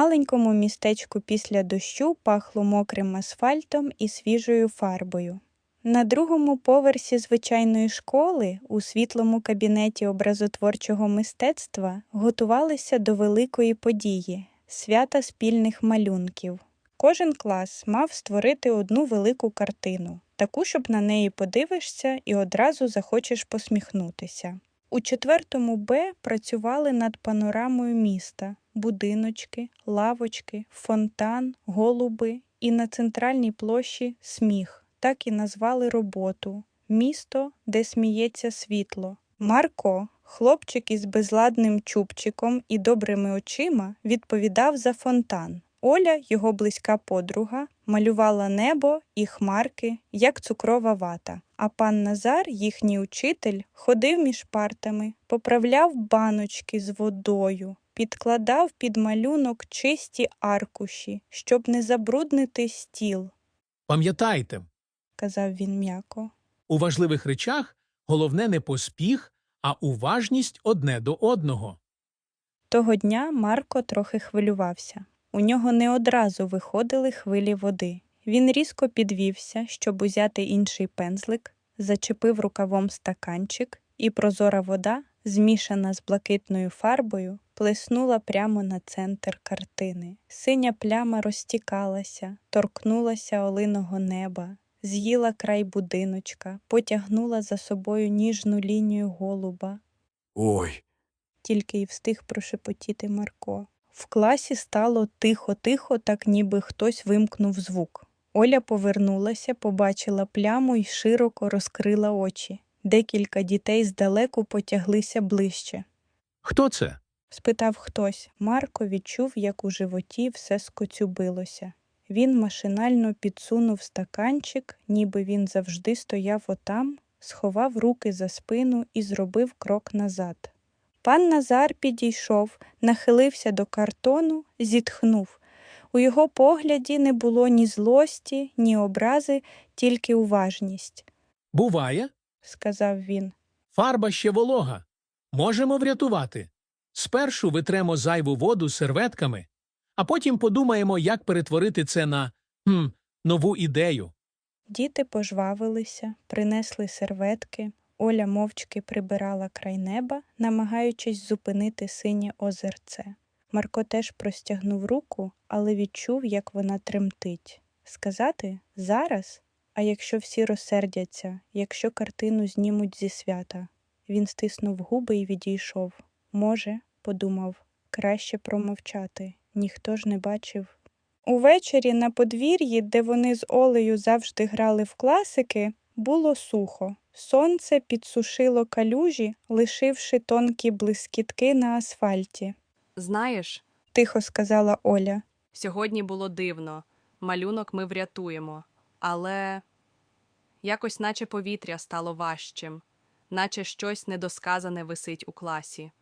маленькому містечку після дощу пахло мокрим асфальтом і свіжою фарбою. На другому поверсі звичайної школи, у світлому кабінеті образотворчого мистецтва, готувалися до великої події свята спільних малюнків. Кожен клас мав створити одну велику картину, таку, щоб на неї подивишся і одразу захочеш посміхнутися. У четвертому Б працювали над панорамою міста, будиночки, лавочки, фонтан, голуби і на центральній площі сміх. Так і назвали роботу місто, де сміється світло. Марко, хлопчик із безладним чубчиком і добрими очима, відповідав за фонтан. Оля, його близька подруга, малювала небо і хмарки, як цукрова вата. А пан Назар, їхній учитель, ходив між партами, поправляв баночки з водою, підкладав під малюнок чисті аркуші, щоб не забруднити стіл, Пам'ятайте, казав він м'яко. у важливих речах головне не поспіх, а уважність одне до одного. Того дня Марко трохи хвилювався. У нього не одразу виходили хвилі води. Він різко підвівся, щоб узяти інший пензлик, зачепив рукавом стаканчик, і прозора вода, змішана з блакитною фарбою, плеснула прямо на центр картини. Синя пляма розтікалася, торкнулася олиного неба, з'їла край будиночка, потягнула за собою ніжну лінію голуба, Ой, тільки й встиг прошепотіти Марко. В класі стало тихо-тихо, так ніби хтось вимкнув звук. Оля повернулася, побачила пляму і широко розкрила очі. Декілька дітей здалеку потяглися ближче. Хто це? Спитав хтось. Марко відчув, як у животі все скоцюбилося. Він машинально підсунув стаканчик, ніби він завжди стояв отам, сховав руки за спину і зробив крок назад. Пан Назар підійшов, нахилився до картону, зітхнув. У його погляді не було ні злості, ні образи, тільки уважність, Буває, сказав він. фарба ще волога. Можемо врятувати. Спершу витремо зайву воду серветками, а потім подумаємо, як перетворити це на хм, нову ідею. Діти пожвавилися, принесли серветки. Оля мовчки прибирала край неба, намагаючись зупинити синє озерце. Марко теж простягнув руку, але відчув, як вона тремтить. Сказати зараз? А якщо всі розсердяться, якщо картину знімуть зі свята? Він стиснув губи і відійшов. Може, подумав, краще промовчати. Ніхто ж не бачив. Увечері на подвір'ї, де вони з Олею завжди грали в класики, було сухо. Сонце підсушило калюжі, лишивши тонкі блискітки на асфальті. Знаєш, Тихо сказала Оля. сьогодні було дивно. Малюнок ми врятуємо, але якось наче повітря стало важчим, наче щось недосказане висить у класі.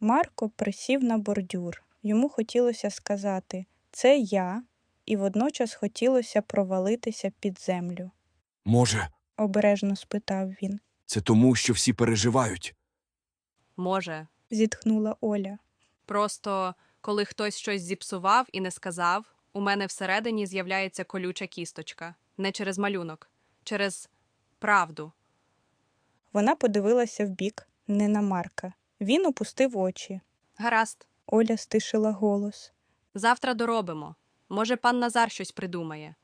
Марко присів на бордюр. Йому хотілося сказати це я, і водночас хотілося провалитися під землю. може, Обережно спитав він. це тому, що всі переживають. Може, Зітхнула Оля. просто коли хтось щось зіпсував і не сказав, у мене всередині з'являється колюча кісточка. Не через малюнок, через правду. Вона подивилася вбік, не на Марка. Він опустив очі. Гаразд, Оля стишила голос. завтра доробимо. Може, пан Назар щось придумає.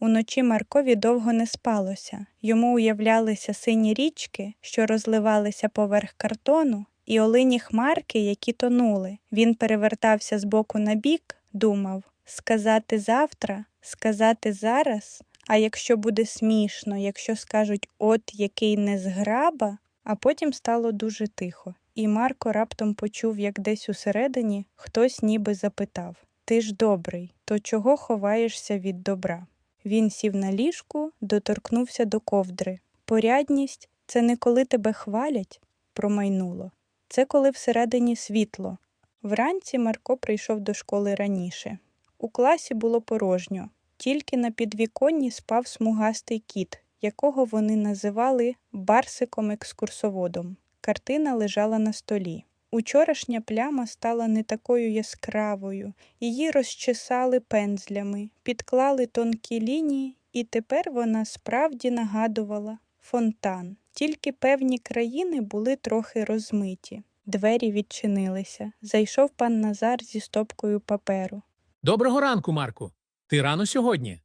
Уночі Маркові довго не спалося. Йому уявлялися сині річки, що розливалися поверх картону, і олині хмарки, які тонули. Він перевертався з боку на бік, думав сказати завтра, сказати зараз. А якщо буде смішно, якщо скажуть от який незграба, а потім стало дуже тихо, і Марко раптом почув, як десь усередині хтось ніби запитав Ти ж добрий, то чого ховаєшся від добра? Він сів на ліжку, доторкнувся до ковдри. Порядність це не коли тебе хвалять, промайнуло. Це коли всередині світло. Вранці Марко прийшов до школи раніше. У класі було порожньо, тільки на підвіконні спав смугастий кіт, якого вони називали барсиком-екскурсоводом. Картина лежала на столі. Учорашня пляма стала не такою яскравою, її розчесали пензлями, підклали тонкі лінії, і тепер вона справді нагадувала фонтан. Тільки певні країни були трохи розмиті. Двері відчинилися. Зайшов пан Назар зі стопкою паперу. Доброго ранку, Марку. Ти рано сьогодні.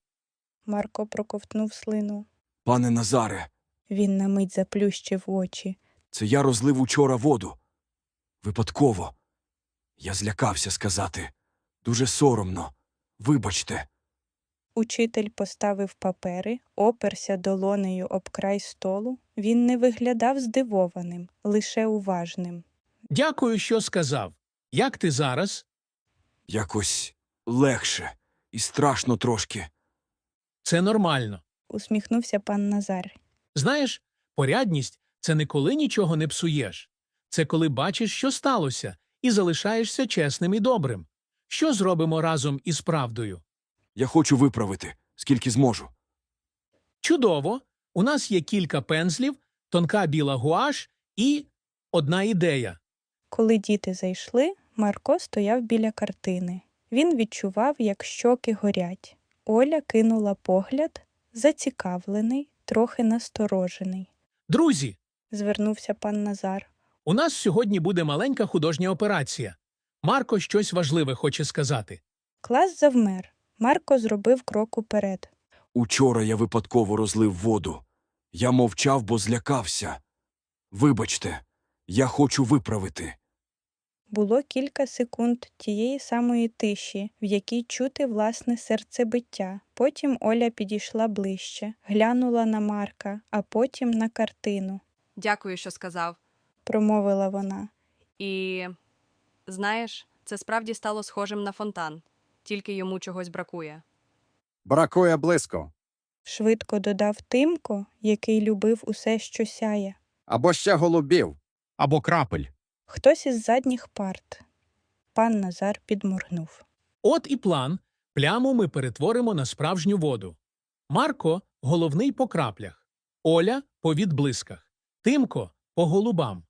Марко проковтнув слину. Пане Назаре, Він на мить заплющив очі. Це я розлив учора воду. Випадково. Я злякався сказати. Дуже соромно. Вибачте. Учитель поставив папери, оперся долонею об край столу. Він не виглядав здивованим, лише уважним. Дякую, що сказав. Як ти зараз? Якось легше і страшно трошки. Це нормально. Усміхнувся пан Назар. Знаєш, порядність це не коли нічого не псуєш. Це коли бачиш, що сталося, і залишаєшся чесним і добрим. Що зробимо разом із правдою? Я хочу виправити, скільки зможу. Чудово! У нас є кілька пензлів, тонка біла гуаш і одна ідея. Коли діти зайшли, Марко стояв біля картини. Він відчував, як щоки горять. Оля кинула погляд, зацікавлений, трохи насторожений. Друзі, Звернувся пан Назар. у нас сьогодні буде маленька художня операція. Марко щось важливе хоче сказати. Клас завмер. Марко зробив крок уперед. Учора я випадково розлив воду. Я мовчав, бо злякався. Вибачте, я хочу виправити. Було кілька секунд тієї самої тиші, в якій чути власне серцебиття. Потім Оля підійшла ближче, глянула на Марка, а потім на картину, Дякую, що сказав. промовила вона. І знаєш, це справді стало схожим на фонтан, тільки йому чогось бракує. Бракує близько. Швидко додав Тимко, який любив усе, що сяє. Або ще голубів. Або крапель. Хтось із задніх парт. Пан Назар підморгнув. От і план. Пляму ми перетворимо на справжню воду. Марко головний по краплях, Оля по відблисках, Тимко по голубам.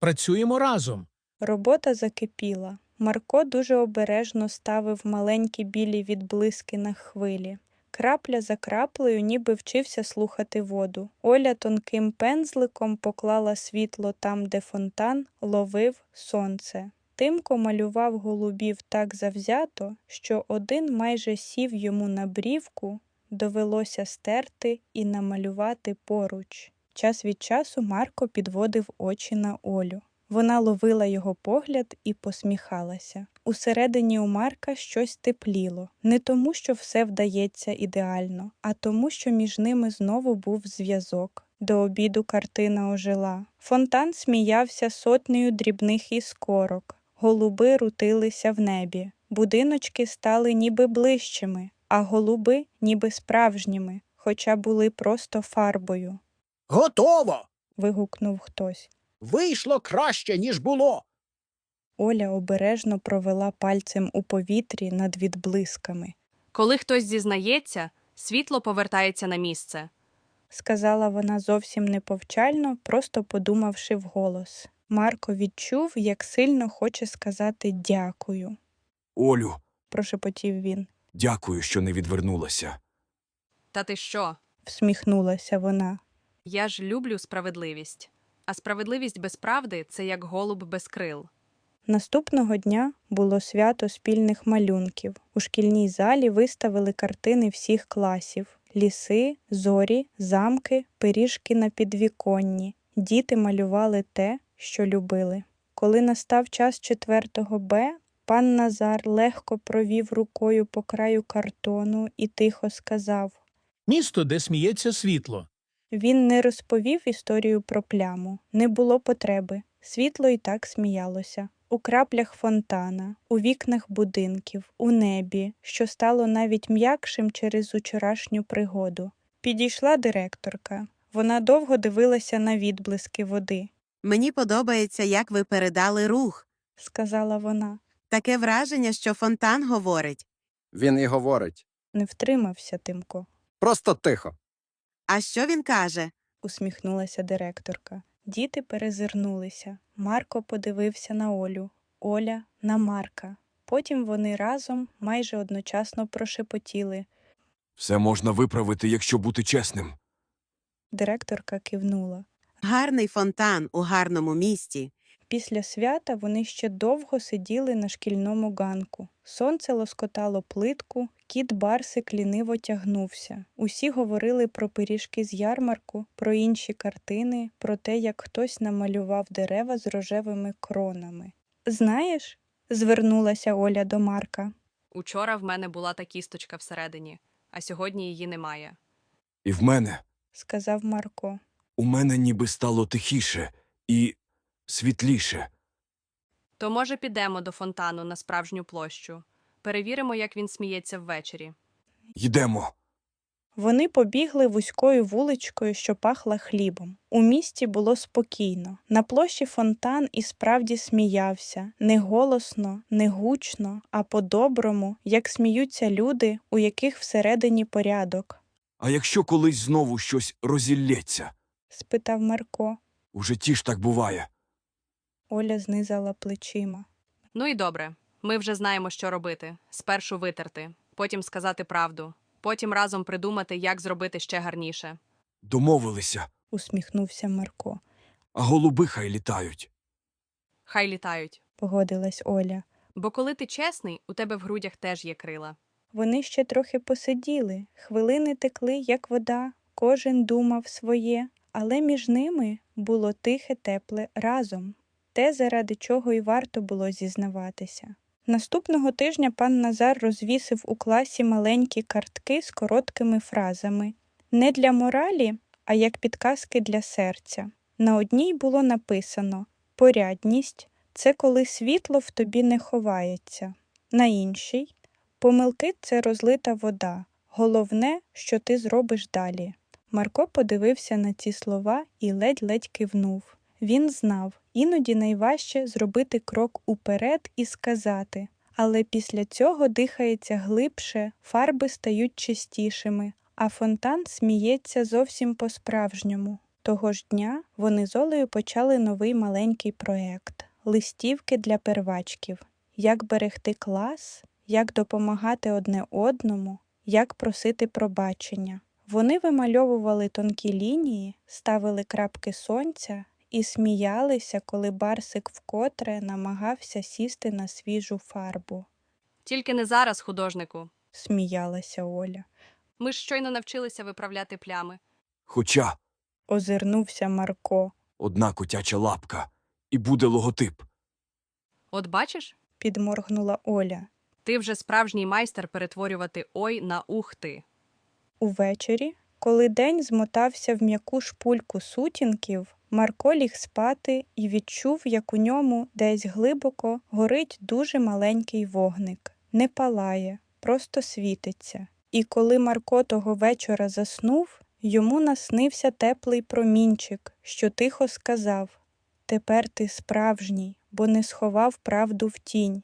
Працюємо разом. Робота закипіла. Марко дуже обережно ставив маленькі білі відблиски на хвилі. Крапля за краплею ніби вчився слухати воду. Оля тонким пензликом поклала світло там, де фонтан ловив сонце. Тимко малював голубів так завзято, що один майже сів йому на брівку, довелося стерти і намалювати поруч. Час від часу Марко підводив очі на Олю. Вона ловила його погляд і посміхалася. Усередині у Марка щось тепліло, не тому, що все вдається ідеально, а тому, що між ними знову був зв'язок. До обіду картина ожила. Фонтан сміявся сотнею дрібних іскорок, голуби рутилися в небі, будиночки стали ніби ближчими, а голуби ніби справжніми, хоча були просто фарбою. Готово! вигукнув хтось. Вийшло краще, ніж було. Оля обережно провела пальцем у повітрі над відблисками. Коли хтось зізнається, світло повертається на місце. Сказала вона зовсім неповчально, просто подумавши вголос. Марко відчув, як сильно хоче сказати дякую, Олю, прошепотів він. дякую, що не відвернулася. Та ти що? Всміхнулася вона. Я ж люблю справедливість. А справедливість без правди це як голуб без крил. Наступного дня було свято спільних малюнків. У шкільній залі виставили картини всіх класів: ліси, зорі, замки, пиріжки на підвіконні. Діти малювали те, що любили. Коли настав час четвертого Б, пан Назар легко провів рукою по краю картону і тихо сказав: Місто, де сміється світло. Він не розповів історію про пляму, не було потреби. Світло і так сміялося. У краплях фонтана, у вікнах будинків, у небі, що стало навіть м'якшим через учорашню пригоду. Підійшла директорка. Вона довго дивилася на відблиски води, Мені подобається, як ви передали рух. сказала вона. Таке враження, що фонтан говорить. Він і говорить. Не втримався Тимко, Просто тихо. А що він каже? усміхнулася директорка. Діти перезирнулися. Марко подивився на Олю, Оля на Марка. Потім вони разом майже одночасно прошепотіли. Все можна виправити, якщо бути чесним. Директорка кивнула. Гарний фонтан у гарному місті. Після свята вони ще довго сиділи на шкільному ганку. Сонце лоскотало плитку, кіт Барсик ліниво тягнувся. Усі говорили про пиріжки з ярмарку, про інші картини, про те, як хтось намалював дерева з рожевими кронами. Знаєш, звернулася Оля до Марка. Учора в мене була та кісточка всередині, а сьогодні її немає. І в мене, сказав Марко. у мене ніби стало тихіше і світліше. То, може, підемо до фонтану на справжню площу. Перевіримо, як він сміється ввечері. Йдемо. Вони побігли вузькою вуличкою, що пахла хлібом. У місті було спокійно. На площі фонтан і справді сміявся не голосно, не гучно, а по-доброму, як сміються люди, у яких всередині порядок, А якщо колись знову щось розілється? спитав Марко. У житті ж так буває. Оля знизала плечима. Ну і добре. Ми вже знаємо, що робити. Спершу витерти, потім сказати правду, потім разом придумати, як зробити ще гарніше. Домовилися, усміхнувся Марко. а голуби хай літають. Хай літають. Погодилась Оля. Бо коли ти чесний, у тебе в грудях теж є крила. Вони ще трохи посиділи, хвилини текли, як вода, кожен думав своє, але між ними було тихе, тепле разом, те, заради чого й варто було зізнаватися. Наступного тижня пан Назар розвісив у класі маленькі картки з короткими фразами не для моралі, а як підказки для серця. На одній було написано Порядність це коли світло в тобі не ховається. На іншій Помилки це розлита вода. Головне, що ти зробиш далі. Марко подивився на ці слова і ледь-ледь кивнув. Він знав, іноді найважче зробити крок уперед і сказати, але після цього дихається глибше, фарби стають чистішими, а фонтан сміється зовсім по-справжньому. Того ж дня вони з Олею почали новий маленький проєкт листівки для первачків. Як берегти клас, як допомагати одне одному, як просити пробачення. Вони вимальовували тонкі лінії, ставили крапки сонця і сміялися, коли Барсик вкотре намагався сісти на свіжу фарбу. Тільки не зараз, художнику. Сміялася Оля. Ми ж щойно навчилися виправляти плями. Хоча Озирнувся Марко. одна котяча лапка, і буде логотип. От бачиш, Підморгнула Оля. ти вже справжній майстер перетворювати ой на ух ти. Увечері, коли день змотався в м'яку шпульку сутінків, Марко ліг спати і відчув, як у ньому десь глибоко горить дуже маленький вогник. Не палає, просто світиться. І коли Марко того вечора заснув, йому наснився теплий промінчик, що тихо сказав Тепер ти справжній, бо не сховав правду в тінь,